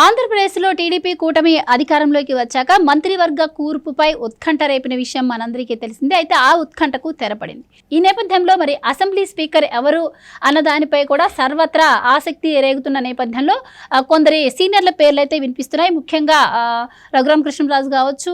ఆంధ్రప్రదేశ్లో టీడీపీ కూటమి అధికారంలోకి వచ్చాక మంత్రివర్గ కూర్పుపై ఉత్కంఠ రేపిన విషయం మనందరికీ తెలిసిందే. అయితే ఆ ఉత్కంఠకు తెరపడింది. ఈ నేపథ్యంలో మరి అసెంబ్లీ స్పీకర్ ఎవరు అన్న దానిపై కూడా సర్వత్రా ఆసక్తి రేగుతున్న నేపథ్యంలో కొందరి సీనియర్ల పేర్లు అయితే వినిపిస్తున్నాయి. ముఖ్యంగా రఘురామ కృష్ణరాజు కావచ్చు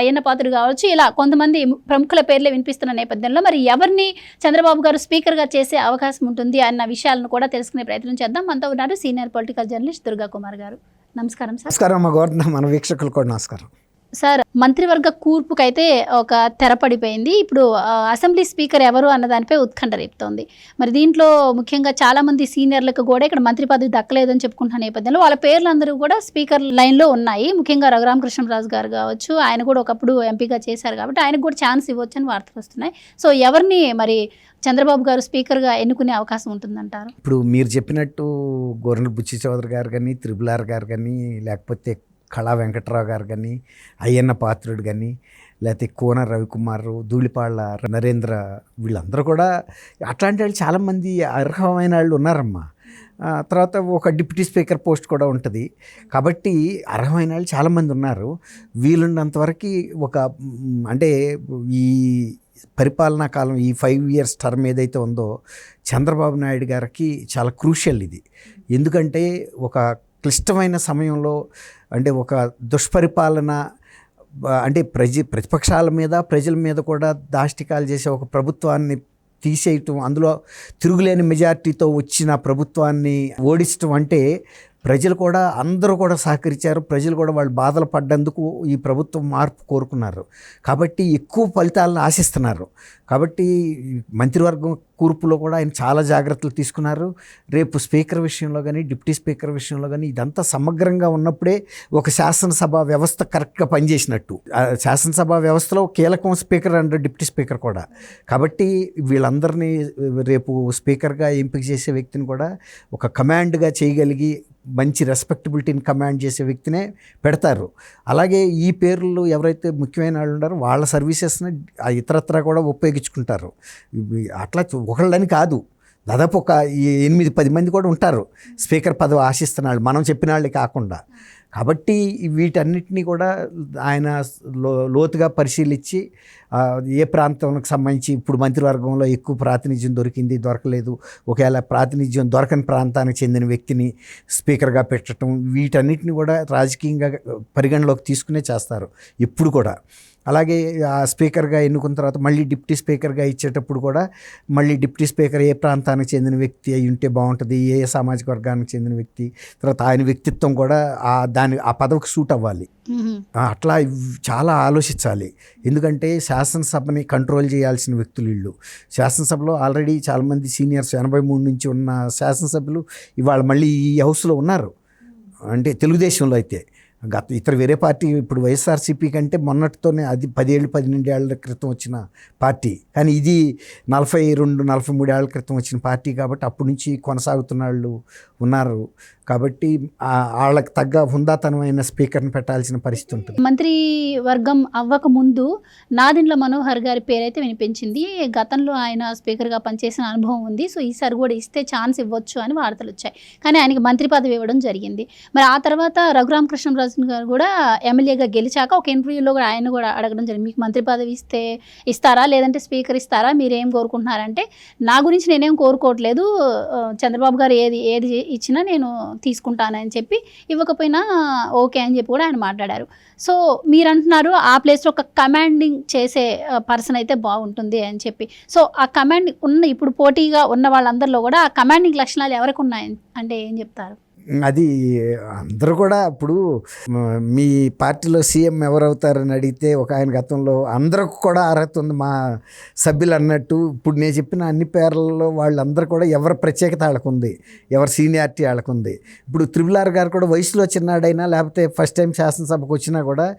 అయ్యన్న పాత్రుడు కావచ్చు ఇలా కొంతమంది ప్రముఖుల పేర్లే వినిపిస్తున్న నేపథ్యంలో మరి ఎవరిని చంద్రబాబు గారు స్పీకర్గా చేసే అవకాశం ఉంటుంది అన్న విషయాలను కూడా తెలుసుకునే ప్రయత్నం చేద్దాం. మనతో ఉన్నారు senior political journalist Durga Kumar గారు. నమస్కారం సార్. నమస్కారం అమ్మ మన వీక్షకులు కూడా నమస్కారం. సార్ మంత్రివర్గ కూర్పుకైతే ఒక తెరపడిపోయింది ఇప్పుడు ఆ, అసెంబ్లీ స్పీకర్ ఎవరు అన్న దానిపై ఉత్కంఠ రేపుతోంది. మరి దీంట్లో ముఖ్యంగా చాలా మంది సీనియర్లకు కూడా ఇక్కడ మంత్రి పదవి దక్కలేదని చెప్పుకుంటున్న నేపథ్యంలో వాళ్ళ పేర్లు అందరూ కూడా స్పీకర్ లైన్లో ఉన్నాయి. ముఖ్యంగా రఘురామ కృష్ణరాజు గారు కావచ్చు ఆయన కూడా ఒకప్పుడు ఎంపీగా చేశారు కాబట్టి ఆయనకు కూడా ఛాన్స్ ఇవ్వచ్చు అని వార్తలు వస్తున్నాయి. సో ఎవరిని మరి చంద్రబాబు గారు స్పీకర్గా ఎన్నుకునే అవకాశం ఉంటుందంటారు? ఇప్పుడు మీరు చెప్పినట్టు గోరెంట్ల బుచ్చి చౌదరి గారు కానీ త్రిబుల్ ఆర్ గారు కానీ లేకపోతే కళా వెంకట్రావు గారు కానీ అయ్యన్న పాత్రుడు కానీ లేకపోతే కోన రవికుమార్ ధూళిపాళ్ళ నరేంద్ర వీళ్ళందరూ కూడా అట్లాంటి వాళ్ళు చాలామంది అర్హమైన వాళ్ళు ఉన్నారమ్మా. తర్వాత ఒక డిప్యూటీ స్పీకర్ పోస్ట్ కూడా ఉంటుంది. కాబట్టి అర్హమైన వాళ్ళు చాలామంది ఉన్నారు. వీలున్నంతవరకు ఒక అంటే ఈ పరిపాలనా కాలం ఈ ఫైవ్ ఇయర్స్ టర్మ్ ఏదైతే ఉందో చంద్రబాబు నాయుడు గారికి చాలా క్రూషియల్ ఇది. ఎందుకంటే ఒక క్లిష్టమైన సమయంలో అంటే ఒక దుష్పరిపాలన అంటే ప్రజ ప్రతిపక్షాల మీద ప్రజల మీద కూడా దాష్టికాలు చేసే ఒక ప్రభుత్వాన్ని తీసేయటం అందులో తిరుగులేని మెజార్టీతో వచ్చిన ప్రభుత్వాన్ని ఓడించడం అంటే ప్రజలు కూడా అందరూ కూడా సహకరించారు. ప్రజలు కూడా వాళ్ళు బాధలు పడ్డందుకు ఈ ప్రభుత్వం మార్పు కోరుకున్నారు. కాబట్టి ఎక్కువ ఫలితాలను ఆశిస్తున్నారు. కాబట్టి మంత్రివర్గం కూర్పులో కూడా ఆయన చాలా జాగ్రత్తలు తీసుకున్నారు. రేపు స్పీకర్ విషయంలో కానీ డిప్యూటీ స్పీకర్ విషయంలో కానీ ఇదంతా సమగ్రంగా ఉన్నప్పుడే ఒక శాసనసభ వ్యవస్థ కరెక్ట్గా పనిచేసినట్టు. శాసనసభ వ్యవస్థలో కీలకం స్పీకర్ అండ్ డిప్యూటీ స్పీకర్ కూడా. కాబట్టి వీళ్ళందరినీ రేపు స్పీకర్గా ఎంపిక చేసే వ్యక్తిని కూడా ఒక కమాండ్గా చేయగలిగి మంచి రెస్పెక్టబిలిటీని కమాండ్ చేసే వ్యక్తినే పెడతారు. అలాగే ఈ పేర్లు ఎవరైతే ముఖ్యమైన వాళ్ళు ఉన్నారో వాళ్ళ సర్వీసెస్ని ఆ ఇతరత్రా కూడా ఉపయోగించుకుంటారు. అట్లా చూ- ఒకళ్ళని కాదు. దాదాపు ఒక ఎనిమిది పది మంది కూడా ఉంటారు. స్పీకర్ పదవి ఆశిస్తున్నాళ్ళు మనం చెప్పిన వాళ్ళే కాకుండా. కాబట్టి వీటన్నిటినీ కూడా ఆయన లో లోతుగా పరిశీలించి ఏ ప్రాంతానికి సంబంధించి ఇప్పుడు మంత్రివర్గంలో ఎక్కువ ప్రాతినిధ్యం దొరికింది దొరకలేదు. ఒకవేళ ప్రాతినిధ్యం దొరకని ప్రాంతానికి చెందిన వ్యక్తిని స్పీకర్గా పెట్టడం వీటన్నిటిని కూడా రాజకీయంగా పరిగణలోకి తీసుకునే చేస్తారు. ఇప్పుడు కూడా. అలాగే ఆ స్పీకర్గా ఎన్నుకున్న తర్వాత మళ్ళీ డిప్యూటీ స్పీకర్గా ఇచ్చేటప్పుడు కూడా మళ్ళీ డిప్యూటీ స్పీకర్ ఏ ప్రాంతానికి చెందిన వ్యక్తి అయి ఉంటే బాగుంటుంది ఏ సామాజిక వర్గానికి చెందిన వ్యక్తి తర్వాత ఆయన వ్యక్తిత్వం కూడా ఆ దాని ఆ పదవికి సూట్ అవ్వాలి. అట్లా చాలా ఆలోచించాలి. ఎందుకంటే శాసనసభని కంట్రోల్ చేయాల్సిన వ్యక్తులు వీళ్ళు. శాసనసభలో ఆల్రెడీ చాలామంది సీనియర్స్ ఎనభై మూడు నుంచి ఉన్న శాసనసభ్యులు ఇవాళ మళ్ళీ ఈ హౌస్లో ఉన్నారు. అంటే తెలుగుదేశంలో అయితే. గత ఇతర వేరే పార్టీ ఇప్పుడు వైఎస్ఆర్సీపీ కంటే మొన్నటితోనే అది పదేళ్ళు పన్నెండు ఏళ్ళ క్రితం వచ్చిన పార్టీ. కానీ ఇది నలభై రెండు నలభై మూడు ఏళ్ళ క్రితం వచ్చిన పార్టీ కాబట్టి అప్పటి నుంచి కొనసాగుతున్న వాళ్ళు ఉన్నారు. కాబట్టి వాళ్ళకి తగ్గ హుందాతనమైన స్పీకర్ని పెట్టాల్సిన పరిస్థితి ఉంటుంది. మంత్రి వర్గం అవ్వక ముందు నాదిండ్ల మనోహర్ గారి పేరైతే వినిపించింది. గతంలో ఆయన స్పీకర్గా పనిచేసిన అనుభవం ఉంది. సో ఈసారి కూడా ఇస్తే ఛాన్స్ ఇవ్వచ్చు అని వార్తలు వచ్చాయి కానీ ఆయనకి మంత్రి పదవి ఇవ్వడం జరిగింది. మరి ఆ తర్వాత రఘురామ కృష్ణరాజు గారు కూడా ఎమ్మెల్యేగా గెలిచాక ఒక ఇంటర్వ్యూలో కూడా ఆయన కూడా అడగడం జరిగింది. మీకు మంత్రి పదవి ఇస్తే ఇస్తారా? లేదంటే స్పీకర్ ఇస్తారా? మీరు ఏం కోరుకుంటున్నారంటే నా గురించి నేనేం కోరుకోవట్లేదు. చంద్రబాబు గారు ఏది ఏది ఇచ్చినా నేను తీసుకుంటానని చెప్పి ఇవ్వకపోయినా ఓకే అని చెప్పి కూడా ఆయన మాట్లాడారు. సో మీరు అంటున్నారు ఆ ప్లేస్లో ఒక కమాండింగ్ చేసే పర్సన్ అయితే బాగుంటుంది అని చెప్పి. సో ఆ కమాండ్ ఉన్న ఇప్పుడు పోటీగా ఉన్న వాళ్ళందరిలో కూడా ఆ కమాండింగ్ లక్షణాలు ఎవరికి ఉన్నాయి అంటే ఏం చెప్తారు? అది అందరూ కూడా అప్పుడు మీ పార్టీలో సీఎం ఎవరవుతారని అడిగితే ఒక ఆయన గతంలో అందరికి కూడా అర్హత ఉంది మా సభ్యులు అన్నట్టు. ఇప్పుడు నేను చెప్పిన అన్ని పేర్లలో వాళ్ళందరూ కూడా ఎవరి ప్రత్యేకత వాళ్ళకు ఎవరి సీనియారిటీ వాళ్ళకు ఇప్పుడు త్రిబుల్ ఆర్ గారు కూడా వయసులో చిన్నాడైనా లేకపోతే ఫస్ట్ టైం శాసనసభకు వచ్చినా కూడా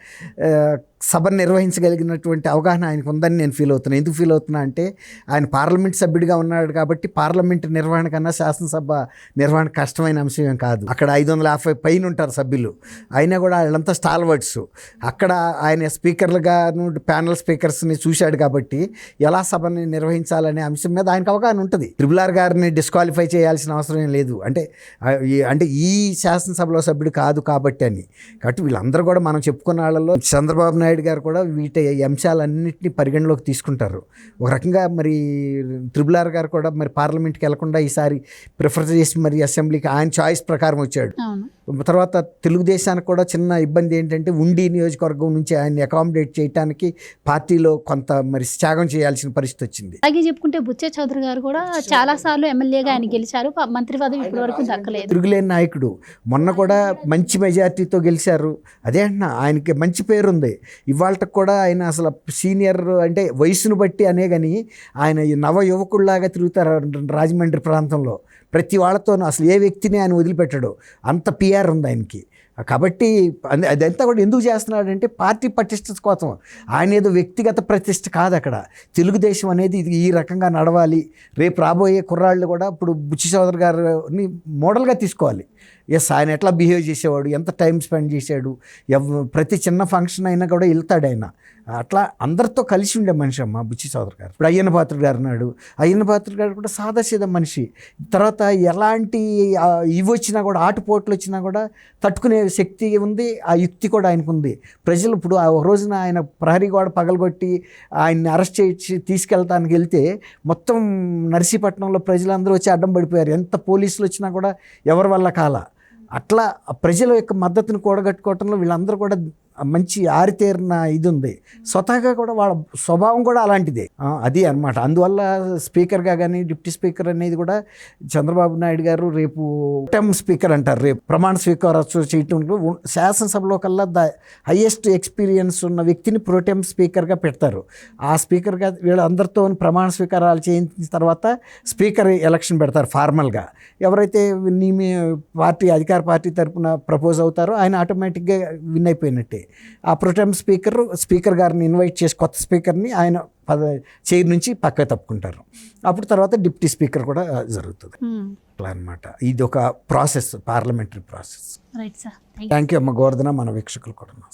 సభను సభ నిర్వహించగలిగినటువంటి అవగాహన ఆయనకు ఉందని నేను ఫీల్ అవుతున్నాను ఎందుకు ఫీల్ అవుతున్నా అంటే ఆయన పార్లమెంట్ సభ్యుడిగా ఉన్నాడు కాబట్టి పార్లమెంట్ నిర్వహణ కన్నా శాసనసభ నిర్వహణ కష్టమైన అంశం ఏం కాదు. అక్కడ ఐదు వందల యాభై పైన ఉంటారు సభ్యులు. అయినా కూడా వాళ్ళంతా స్టాల్వర్డ్స్ అక్కడ ఆయన స్పీకర్లుగా ప్యానల్ స్పీకర్స్ని చూశాడు కాబట్టి ఎలా సభని నిర్వహించాలనే అంశం మీద ఆయనకు అవగాహన ఉంటుంది. త్రిబులార్ గారిని డిస్క్వాలిఫై చేయాల్సిన అవసరం ఏం లేదు. అంటే ఈ- అంటే ఈ శాసనసభలో సభ్యుడు కాదు కాబట్టి అని. కాబట్టి వీళ్ళందరూ కూడా మనం చెప్పుకున్న వాళ్ళలో చంద్రబాబు నాయుడు నాయుడు గారు కూడా వీటి అంశాలన్నింటినీ పరిగణలోకి తీసుకుంటారు. ఒక రకంగా మరి త్రిబుల్ ఆర్ గారు కూడా మరి పార్లమెంట్కి వెళ్ళకుండా ఈసారి ప్రిఫర్ చేసి మరి అసెంబ్లీకి ఆయన చాయిస్ ప్రకారం వచ్చాడు. అవును. తర్వాత తెలుగుదేశానికి కూడా చిన్న ఇబ్బంది ఏంటంటే ఉండి నియోజకవర్గం నుంచి ఆయన్ని అకామిడేట్ చేయడానికి పార్టీలో కొంత మరి త్యాగం చేయాల్సిన పరిస్థితి వచ్చింది. అలాగే చెప్పుకుంటే బుచ్చే చౌదరి గారు కూడా చాలా సార్లు ఎమ్మెల్యేగా ఆయన గెలిచారు. మంత్రి పదవి ఇప్పటి వరకు దక్కలేదు. తిరుగులేని నాయకుడు. మొన్న కూడా మంచి మెజార్టీతో గెలిచారు. అదే అంటున్నా ఆయనకి మంచి పేరు ఉంది ఇవాళకి కూడా ఆయన అసలు సీనియర్ అంటే వయసును బట్టి అనే కానీ ఆయన ఈ నవ యువకుల్లాగా తిరుగుతారు రాజమండ్రి ప్రాంతంలో. ప్రతి వాళ్ళతోనూ అసలు ఏ వ్యక్తిని ఆయన వదిలిపెట్టడు. అంత పిఆర్ ఉంది ఆయనకి. కాబట్టి అదంతా కూడా ఎందుకు చేస్తున్నాడంటే పార్టీ పటిష్ట కోసం. ఆయన ఏదో వ్యక్తిగత ప్రతిష్ట కాదు అక్కడ. తెలుగుదేశం అనేది ఇది ఈ రకంగా నడవాలి. రేపు రాబోయే కుర్రాళ్ళు కూడా ఇప్పుడు బుచ్చి చౌదరి గారిని మోడల్గా తీసుకోవాలి. ఎస్ ఆయన ఎట్లా బిహేవ్ చేసేవాడు? ఎంత టైం స్పెండ్ చేశాడు? ఎవ్ ప్రతి చిన్న ఫంక్షన్ అయినా కూడా వెళ్తాడు ఆయన. అట్లా అందరితో కలిసి ఉండే మనిషి అమ్మ బుచ్చి చౌదరి గారు. ఇప్పుడు అయ్యన్న పాత్రుడు గారు అన్నాడు అయ్యన్న పాత్రుడు గారు కూడా సాదాసీద మనిషి. తర్వాత ఎలాంటి ఇవి వచ్చినా కూడా ఆటుపోట్లు వచ్చినా కూడా తట్టుకునే శక్తి ఉంది ఆ యుక్తి కూడా ఆయనకు ఉంది. ప్రజలు ఇప్పుడు ఆ ఒక రోజున ఆయన ప్రహరీ గోడ పగలగొట్టి ఆయన్ని అరెస్ట్ చేసి తీసుకెళ్తానికి వెళ్తే మొత్తం నర్సీపట్నంలో ప్రజలందరూ వచ్చి అడ్డం పడిపోయారు. ఎంత పోలీసులు వచ్చినా కూడా ఎవరి వల్ల కాల? అట్లా ప్రజల యొక్క మద్దతును కూడగట్టుకోవటంలో వీళ్ళందరూ కూడా మంచి ఆరితేరిన ఇది ఉంది స్వతహాగా కూడా వాళ్ళ స్వభావం కూడా అలాంటిదే. అది అన్నమాట. అందువల్ల స్పీకర్గా కానీ డిప్యూటీ స్పీకర్ అనేది కూడా చంద్రబాబు నాయుడు గారు రేపు టెమ్ స్పీకర్ అంటారు. రేపు ప్రమాణ స్వీకారోత్సవం చేయటం శాసనసభలో కల్లా ద హయ్యెస్ట్ ఎక్స్పీరియన్స్ ఉన్న వ్యక్తిని ప్రోటెమ్ స్పీకర్గా పెడతారు. ఆ స్పీకర్గా వీళ్ళందరితో ప్రమాణ స్వీకారాలు చేయించిన తర్వాత స్పీకర్ ఎలక్షన్ పెడతారు ఫార్మల్గా. ఎవరైతే నీ మీ పార్టీ అధికార పార్టీ తరపున ప్రపోజ్ అవుతారో ఆయన ఆటోమేటిక్గా విన్ అయిపోయినట్టే. ఆ ప్రొటెమ్ స్పీకర్ స్పీకర్ గారిని ఇన్వైట్ చేసి కొత్త స్పీకర్ని ఆయన పద చైర్ నుంచి పక్కకు తప్పుకుంటారు. అప్పుడు తర్వాత డిప్యూటీ స్పీకర్ కూడా జరుగుతుంది. అట్లా అనమాట ఇది ఒక process parliamentary process. Thank you అమ్మ గోవర్ధన మన వీక్షకులు కూడా నమస్కారం.